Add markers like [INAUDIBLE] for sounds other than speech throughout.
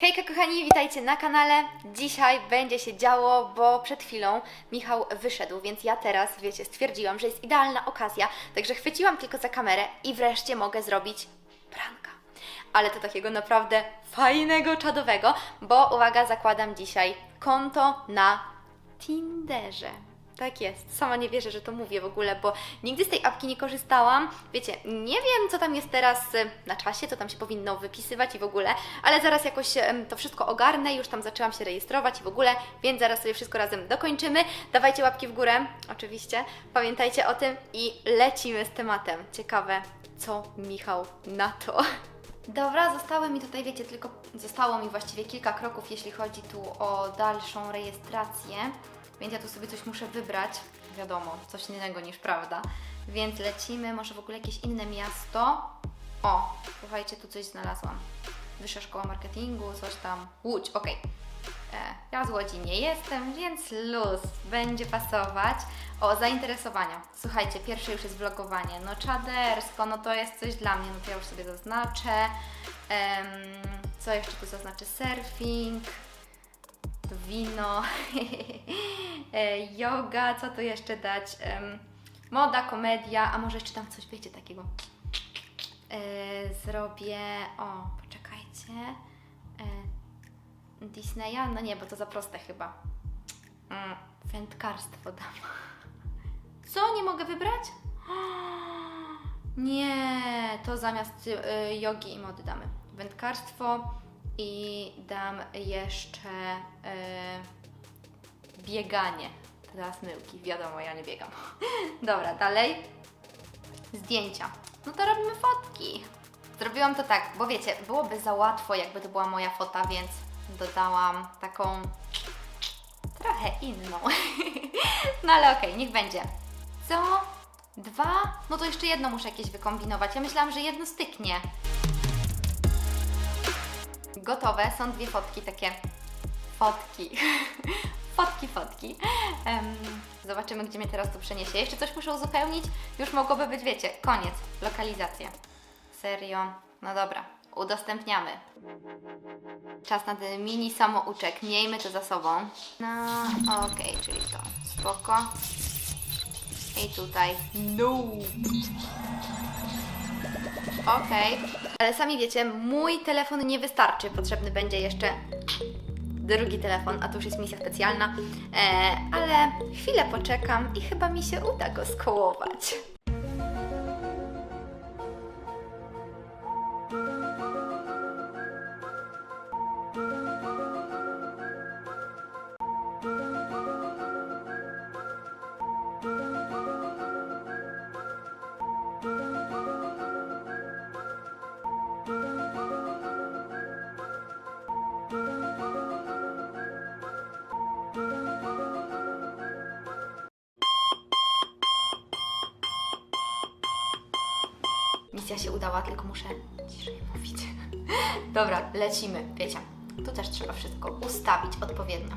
Hejka kochani, witajcie na kanale. Dzisiaj będzie się działo, bo przed chwilą Michał wyszedł, więc ja teraz, wiecie, stwierdziłam, że jest idealna okazja, także chwyciłam tylko za kamerę i wreszcie mogę zrobić pranka. Ale to takiego naprawdę fajnego, czadowego, bo uwaga, zakładam dzisiaj konto na Tinderze. Tak jest. Sama nie wierzę, że to mówię w ogóle, bo nigdy z tej apki nie korzystałam. Wiecie, nie wiem, co tam jest teraz y, na czasie, co tam się powinno wypisywać i w ogóle, ale zaraz jakoś to wszystko ogarnę. Już tam zaczęłam się rejestrować i w ogóle, więc zaraz sobie wszystko razem dokończymy. Dawajcie łapki w górę, oczywiście. Pamiętajcie o tym i lecimy z tematem. Ciekawe, co Michał na to. Dobra, zostały mi tutaj, wiecie, tylko zostało mi właściwie kilka kroków, jeśli chodzi tu o dalszą rejestrację, więc ja tu sobie coś muszę wybrać. Wiadomo, coś innego niż prawda. Więc lecimy, może w ogóle jakieś inne miasto. O, słuchajcie, tu coś znalazłam. Wyższa szkoła marketingu, coś tam. Łódź, okej. E, Ja z Łodzi nie jestem, więc luz będzie pasować. O, zainteresowania. Słuchajcie, pierwsze już jest vlogowanie. No czadersko, no to jest coś dla mnie, no to ja już sobie zaznaczę. Co jeszcze tu zaznaczę? Surfing, wino, [LAUGHS] e, yoga, co tu jeszcze dać? Moda, komedia, a może jeszcze tam coś, wiecie, takiego. E, zrobię, o, poczekajcie. Disneya? No nie, bo to za proste chyba. Mm, wędkarstwo dam. Co? Nie mogę wybrać? [GASPS] Nie, to zamiast y, jogi i mody damy. Wędkarstwo i dam jeszcze y, bieganie. Teraz myłki, wiadomo, ja nie biegam. [LAUGHS] Dobra, dalej. Zdjęcia. No to robimy fotki. Zrobiłam to tak, bo wiecie, byłoby za łatwo, jakby to była moja fota, więc dodałam taką trochę inną. [LAUGHS] no ale okej, niech będzie. Co? Dwa? No to jeszcze jedno muszę jakieś wykombinować. Ja myślałam, że jedno styknie. Gotowe, są dwie fotki takie. Fotki. [LAUGHS] fotki, fotki. Em, zobaczymy, gdzie mnie teraz tu przeniesie. Jeszcze coś muszę uzupełnić. Już mogłoby być, wiecie, koniec. Lokalizacja. Serio? No dobra, udostępniamy. Czas na ten mini samouczek. Miejmy to za sobą. No, okej, czyli to. Spoko. I tutaj. No. Okej. Ale sami wiecie, mój telefon nie wystarczy. Potrzebny będzie jeszcze drugi telefon, a to już jest misja specjalna. E, ale chwilę poczekam i chyba mi się uda go skołować. Misja się udała, tylko muszę ciszej mówić. [LAUGHS] Dobra, lecimy. Wiecie, tu też trzeba wszystko ustawić odpowiednio.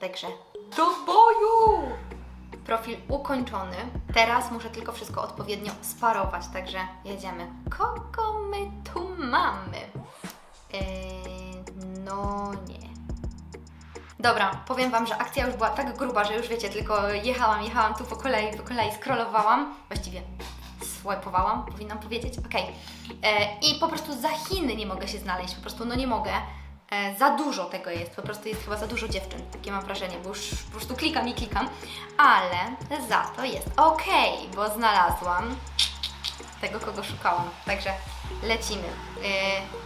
Także do boju! Profil ukończony. Teraz muszę tylko wszystko odpowiednio sparować, także jedziemy. Kogo my tu mamy? Yy, no nie. Dobra, powiem Wam, że akcja już była tak gruba, że już wiecie, tylko jechałam, jechałam tu po kolei, po kolei scrollowałam. Właściwie swipowałam, powinnam powiedzieć, okej. E, I po prostu za Chiny nie mogę się znaleźć, po prostu no nie mogę. E, za dużo tego jest, po prostu jest chyba za dużo dziewczyn, takie mam wrażenie, bo już po prostu klikam i klikam, ale za to jest okej, bo znalazłam tego, kogo szukałam, także lecimy. E,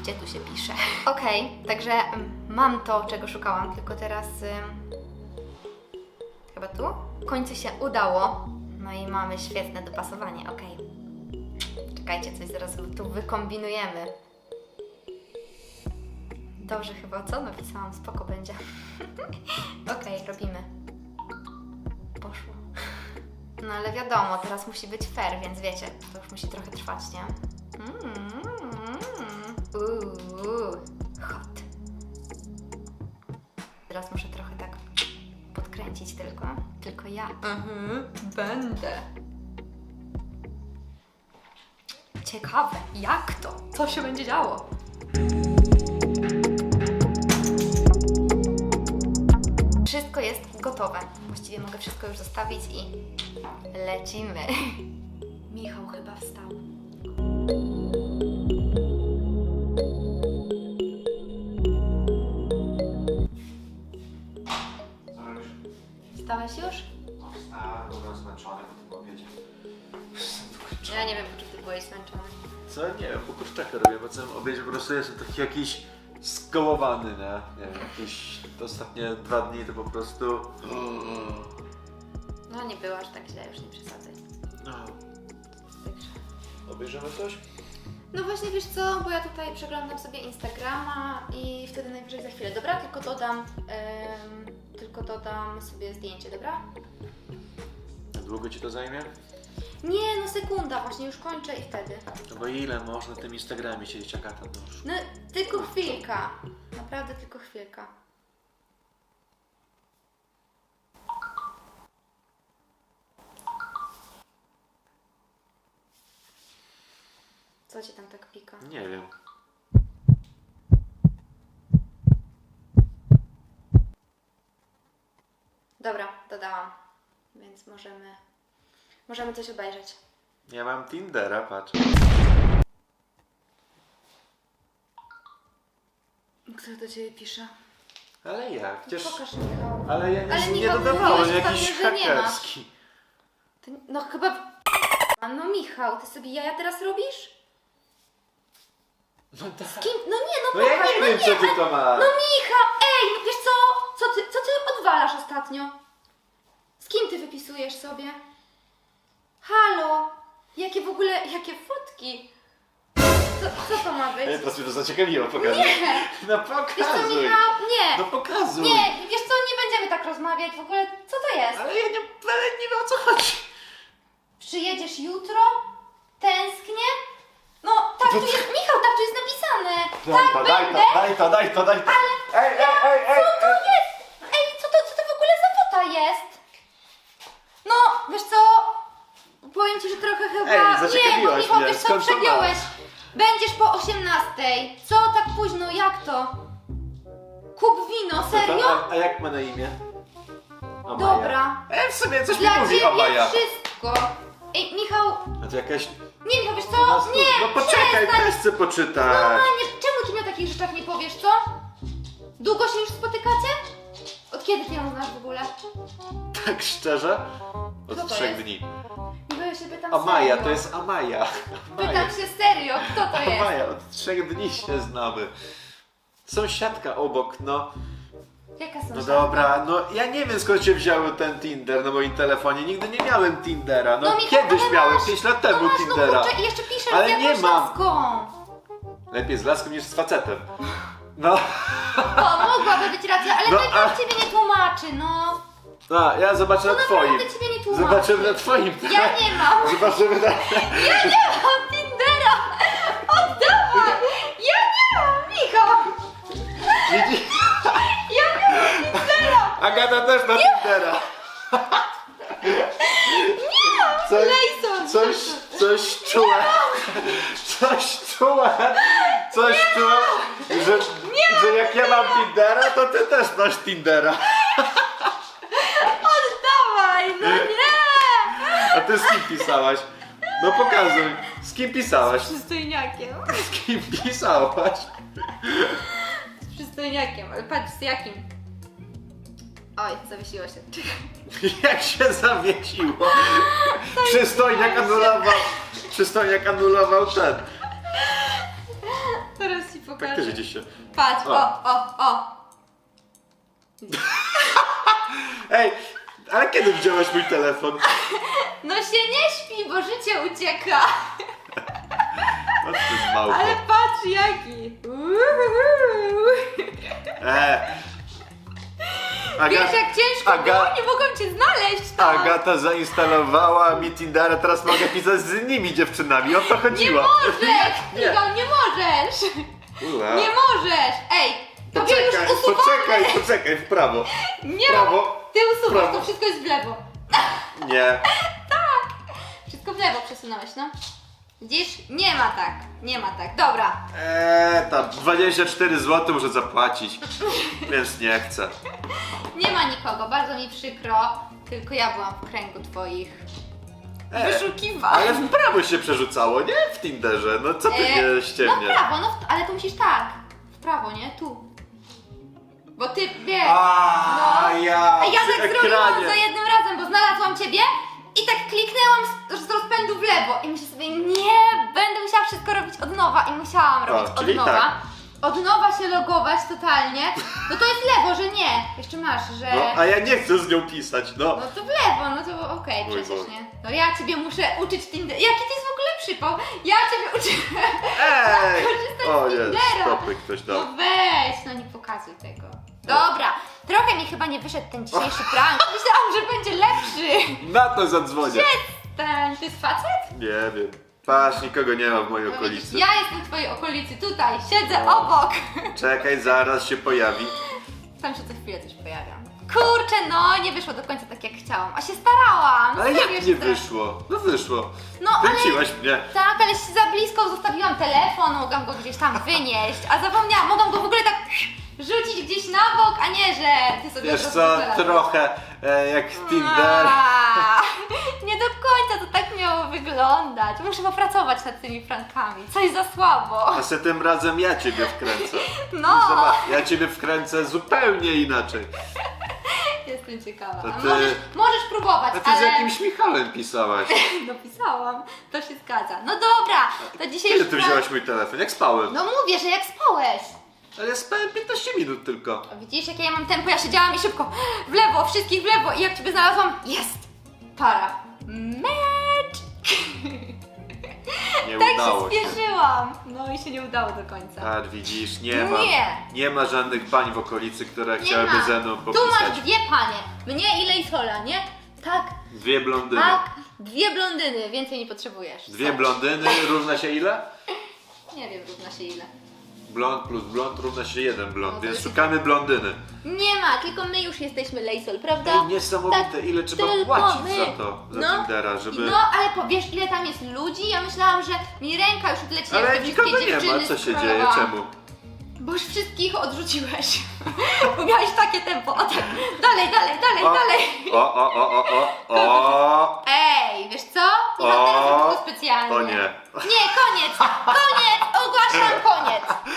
gdzie tu się pisze? [LAUGHS] Okej, także mm, mam to, czego szukałam, tylko teraz... Chyba tu? W końcu się udało. No i mamy świetne dopasowanie, okej. Czekajcie, coś zaraz tu wykombinujemy. Dobrze chyba, co napisałam? Spoko będzie. [LAUGHS] okej, robimy. Poszło. No ale wiadomo, teraz musi być fair, więc wiecie, to już musi trochę trwać, nie? Mm, Uuu, hot. Teraz muszę trochę tak odkręcić tylko. Tylko ja. Mhm, będę. Ciekawe, jak to? Co się będzie działo? Wszystko jest gotowe. Właściwie mogę wszystko już zostawić i lecimy. [LAUGHS] Michał chyba wstał. Kurczaka robię po całym obiedzie, po prostu jestem taki jakiś skołowany, nie? Nie wiem, jakieś te ostatnie dwa dni to po prostu... No nie było aż tak źle, już nie przesadzaj. No, Także. obejrzymy coś? No właśnie wiesz co, bo ja tutaj przeglądam sobie Instagrama i wtedy najwyżej za chwilę, dobra? Tylko dodam, em, tylko dodam sobie zdjęcie, dobra? Długo ci to zajmie? Nie, no sekunda, właśnie już kończę i wtedy. No bo ile można na tym Instagramie siedzieć, Agata, no już. No tylko chwilka, naprawdę tylko chwilka. Co ci tam tak pika? Nie wiem. Dobra, dodałam, więc możemy, możemy coś obejrzeć. Ja mam Tindera, patrz. Kto do ciebie pisze? Ale jak? Przecież... Pokaż Michał. Ale ja nie, Ale nie Michał, dodawałem, mówiłeś jakiś że nie hakerski. Ty, no chyba... No Michał, ty sobie jaja teraz robisz? No tak. Z kim? No nie, no No ja pokaż, nie no wiem, co ty to masz. No Michał, ej, no wiesz co? Co ty, co ty odwalasz ostatnio? Z kim ty wypisujesz sobie? Halo? Jakie w ogóle, jakie fotki? Co, co to ma być? Ej, teraz mnie to zaciekawiło, pokazuj. Nie! [LAUGHS] No Wiesz co, pokazuj. Michał? Nie! No pokazuj. Nie, wiesz co, nie będziemy tak rozmawiać w ogóle. Co to jest? Ale ja nie, ale nie wiem o co chodzi. Przyjedziesz jutro? Tęsknię? No, tak tu jest, Michał, tak tu jest napisane. Daj tak, to, daj będę. to, daj to, daj to, daj to. Ej, ej, ej, ej, Co to ej. jest? Ej, co to, co to w ogóle za fota jest? No, wiesz co? Powiem ci, że trochę chyba... Ej, nie, bo zaciekawiłaś Michał, mnie. wiesz co, Skąd to przegiąłeś. Będziesz po 18. Co tak późno, jak to? Kup wino, serio? A, a jak ma na imię? Amaja. Dobra. Ej, w sumie coś mi Dla mówi ciebie Amaja. wszystko. Ej, Michał, No to jakaś... nie Michał, wiesz No, co? Nie, no poczekaj, przestań. też chcę poczytać. Normalnie, czemu ty mi o takich rzeczach nie powiesz, co? Długo się już spotykacie? Od kiedy ty ją znasz w ogóle? Tak szczerze? Od to trzech jest? dni. Ja się pytam Amaja, serio. to jest Amaja. Amaja. Pytam się serio, kto to jest? Amaja, od trzech dni się znamy. Sąsiadka obok, no. Jaka są No dobra, no ja nie wiem skąd się wziął ten Tinder na moim telefonie. Nigdy nie miałem Tindera. No, No, Michał, kiedyś ale miałem, masz- 5 lat No temu masz, Tindera. no kurczę, i jeszcze piszesz Ale z nie mam. laską. Lepiej z laską niż z facetem. [LAUGHS] No, O, mogłaby być racja, ale No, to a- nikt ciebie nie tłumaczy, no. No ja zobaczę No na twoim. naprawdę ciebie nie tłumaczy. Zobaczymy na twoim. Ja nie mam. [LAUGHS] Zobaczymy na... Ja nie mam Tindera! Oddawaj! Ja nie mam, Michał! Widzi? Ja nie mam Tindera! Agata też ma Tindera. Coś, Lejson! coś, coś czułem. Coś czułem. Coś czułem, że, że jak ja mam Tindera, to ty też masz Tindera. No nie! A ty z kim pisałaś? No pokazuj. Z kim pisałaś? Przystojniakiem. Z kim pisałaś? Z przystojniakiem, ale patrz z jakim. Oj, zawiesiło się. Jak się zawiesiło? Przystojniak anulował. Przystojniak anulował ten. Teraz ci Tak pokażę. też idzie się. Patrz, O. o, o, o. Ej, ale kiedy wziąłeś mój telefon? No się nie śpi, bo życie ucieka. O ty małpo. Ale patrz jaki. Uhuhu. E. Aga, Wiesz jak ciężko Aga- było, nie mogłam cię znaleźć tam. Agata zainstalowała mi Tindera, teraz mogę pisać z innymi dziewczynami. O to Nie chodziło. możesz! Nie. Nie możesz! Ua. Nie możesz! Ej, tobie już Poczekaj, usuwamy! poczekaj, poczekaj, w prawo. Nie, prawo. Ty usuwasz, prawo. to wszystko jest w lewo. [LAUGHS] Nie. [LAUGHS] Wszystko w lewo przesunąłeś, no. Widzisz? Nie ma tak, nie ma tak. Dobra. Eee, tam 24 zł muszę zapłacić, więc nie chcę. [LAUGHS] Nie ma nikogo, bardzo mi przykro. Tylko ja byłam w kręgu twoich E, wyszukiwań. Ale w prawo się przerzucało, nie? W Tinderze. No co ty E, nie No w prawo, no w- ale to musisz tak. W prawo, nie? Tu. Bo ty wiesz. A, no. ja A ja przy tak zrobiłam ekranie. za jednym razem, bo znalazłam ciebie i tak kliknęłam z, z rozpędu w lewo i myślę sobie, nie, będę musiała wszystko robić od nowa i musiałam robić od czyli nowa. tak. Od nowa się logować totalnie. No to jest lewo, że nie. Jeszcze masz, że. No, a ja nie chcę z nią pisać, no. No to w lewo, no to okej, Mój przecież Boże. nie. No ja ciebie muszę uczyć Tinder. Jaki to jest w ogóle przypał? Ja ciebie uczę. Ej! [LAUGHS] korzystać O z jest, Tindera. stopy ktoś No dał. weź, no nie pokazuj tego. Dobra, trochę mi chyba nie wyszedł ten dzisiejszy [LAUGHS] prank. Myślałam, że będzie lepszy. Na to zadzwonię. Ten, to jest facet? Nie wiem. Patrz, nikogo nie ma w mojej okolicy. Ja jestem w twojej okolicy, tutaj, siedzę obok. Czekaj, zaraz się pojawi. Tam się co chwilę też pojawiam. Kurczę, no nie wyszło do końca tak jak chciałam, a się starałam. Ale jak nie wyszło? No wyszło. No ale... Kręciłaś mnie. Tak, ale się za blisko zostawiłam telefon, mogłam go gdzieś tam wynieść, a zapomniałam, mogłam go w ogóle tak rzucić gdzieś na bok, a nie, że ty sobie Wiesz po co, prostu znalazłeś. trochę e, jak Tinder. A, [LAUGHS] Nie do to tak miało wyglądać. Muszę popracować nad tymi frankami. Coś za słabo. A se tym razem ja ciebie wkręcę. No, Zobacz, ja ciebie wkręcę zupełnie inaczej. [LAUGHS] jestem ciekawa. To A ty- możesz, możesz próbować, A ty ale... z jakimś Michałem pisałaś. [LAUGHS] Dopisałam, to się zgadza. No dobra, to dzisiaj Kiedy już ty wzięłaś mój telefon? Jak spałem? No mówię, że jak spałeś. Ale ja spałem 15 minut tylko. A Widzisz, jakie ja mam tempo? Ja siedziałam i szybko w lewo, wszystkich w lewo i jak Ciebie znalazłam, jest! Para. Mecz! Nie Tak udało się się. spieszyłam. No i się nie udało do końca. Tak, widzisz, nie ma. Nie. Nie ma żadnych pań w okolicy, które Nie chciałyby ma. ze mną Tu popisać. masz dwie panie. Mnie i Lejsola, nie? Tak, Dwie blondyny. tak. Dwie blondyny, więcej nie potrzebujesz. Dwie blondyny równa się ile? Nie wiem, równa się ile. Blond plus blond równa się jeden blond, No to więc jest- szukamy blondyny. Nie ma, tylko my już jesteśmy Lejsol, prawda? Ej, niesamowite, Tak, ile trzeba tylko płacić my. za to, za No. Tindera, żeby... No, ale powiesz, ile tam jest ludzi? Ja myślałam, że mi ręka już odleci, jak Ale te wszystkie nikogo nie dziewczyny ma, co się dzieje, czemu? Bo już wszystkich odrzuciłeś. [LAUGHS] Bo miałeś takie tempo. O tak, dalej, dalej, dalej, O, dalej. o, o, o, o, o, o, Ej, wiesz co? Nie mam teraz O, tylko specjalnie. o nie. Nie, koniec, koniec, ogłaszam koniec.